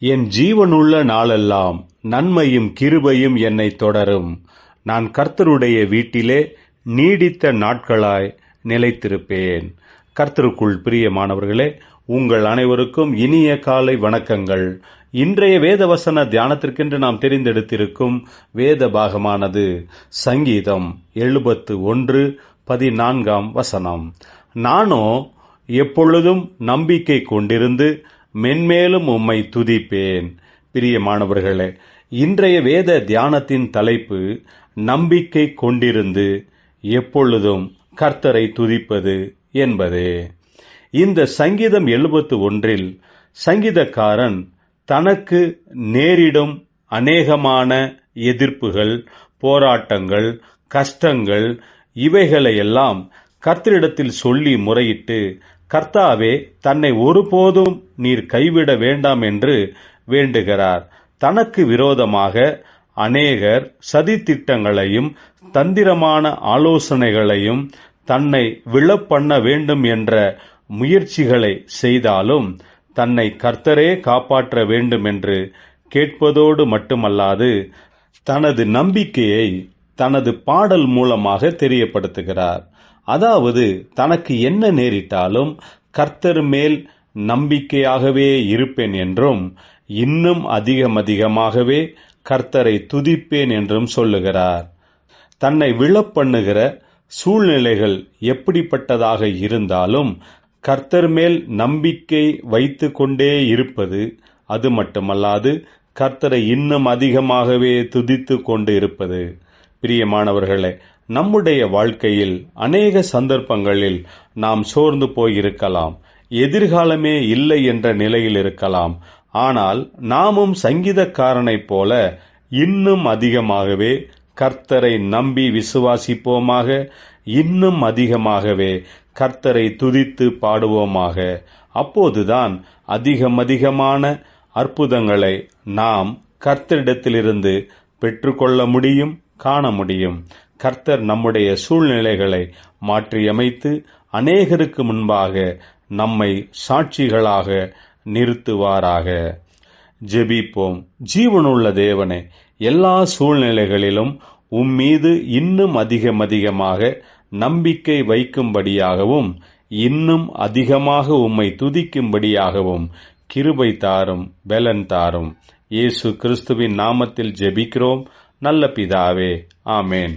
என் ஜீவனுள்ள நாளெல்லாம் நன்மையும் கிருபையும் என்னை தொடரும். நான் கர்த்தருடைய வீட்டிலே நீடித்த நாட்களாய் நிலைத்திருப்பேன். கர்த்தருக்குள் பிரியமானவர்களே உங்கள் அனைவருக்கும் இனிய காலை வணக்கங்கள். இன்றைய வேதவசன தியானத்திற்கென்று நாம் தெரிந்தெடுத்திருக்கும் வேத பாகமானது சங்கீதம் எழுபத்து ஒன்று பதினான்காம் வசனம். நானோ எப்பொழுதும் நம்பிக்கை கொண்டிருந்து மென்மேலும் உம்மை துதிப்பேன். பிரியமானவர்களே இன்றைய வேத தியானத்தின் தலைப்பு நம்பிக்கை கொண்டிருந்து எப்பொழுதும் கர்த்தரை துதிப்பது என்பதே. இந்த சங்கீதம் எழுபத்து ஒன்றில் சங்கீதக்காரன் தனக்கு நேரிடும் அநேகமான எதிர்ப்புகள் போராட்டங்கள் கஷ்டங்கள் இவைகளையெல்லாம் கர்த்தரிடத்தில் சொல்லி முறையிட்டு கர்த்தாவே தன்னை ஒருபோதும் நீர் கைவிட வேண்டாம் என்று வேண்டுகிறார். தனக்கு விரோதமாக அநேகர் சதித்திட்டங்களையும் தந்திரமான ஆலோசனைகளையும் தன்னை விழப்பண்ண வேண்டும் என்ற முயற்சிகளை செய்தாலும் தன்னை கர்த்தரே காப்பாற்ற வேண்டும் என்று கேட்பதோடு மட்டுமல்லாது தனது நம்பிக்கையை தனது பாடல் மூலமாக தெரியப்படுத்துகிறார். அதாவது தனக்கு என்ன நேரிட்டாலும் கர்த்தர் மேல் நம்பிக்கையாகவே இருப்பேன் என்றும் இன்னும் அதிகம் அதிகமாகவே கர்த்தரை துதிப்பேன் என்றும் சொல்லுகிறார். தன்னை விழப்பண்ணுகிற சூழ்நிலைகள் எப்படிப்பட்டதாக இருந்தாலும் கர்த்தர் மேல் நம்பிக்கை வைத்து கொண்டே இருப்பது அது மட்டுமல்லாது கர்த்தரை இன்னும் அதிகமாகவே துதித்து கொண்டு இருப்பது. பிரியமானவர்களே நம்முடைய வாழ்க்கையில் அநேக சந்தர்ப்பங்களில் நாம் சோர்ந்து போயிருக்கலாம் எதிர்காலமே இல்லை என்ற நிலையில் இருக்கலாம். ஆனால் நாமும் சங்கீதக்காரனைப் போல இன்னும் அதிகமாகவே கர்த்தரை நம்பி விசுவாசிப்போமாக இன்னும் அதிகமாகவே கர்த்தரை துதித்து பாடுவோமாக. அப்போதுதான் அதிகம் அதிகமான அற்புதங்களை நாம் கர்த்தரிடத்திலிருந்து பெற்றுக்கொள்ள முடியும் காண முடியும். கர்த்தர் நம்முடைய சூழ்நிலைகளை மாற்றியமைத்து அநேகருக்கு முன்பாக நம்மை சாட்சிகளாக நிறுத்துவாராக. ஜெபிப்போம். ஜீவனுள்ள தேவனே எல்லா சூழ்நிலைகளிலும் உம்மீது இன்னும் அதிகம் அதிகமாக நம்பிக்கை வைக்கும்படியாகவும் இன்னும் அதிகமாக உம்மை துதிக்கும்படியாகவும் கிருபை தாரும் பெலன் தாரும். இயேசு கிறிஸ்துவின் நாமத்தில் ஜெபிக்கிறோம். நல்ல பிதாவே ஆமேன்.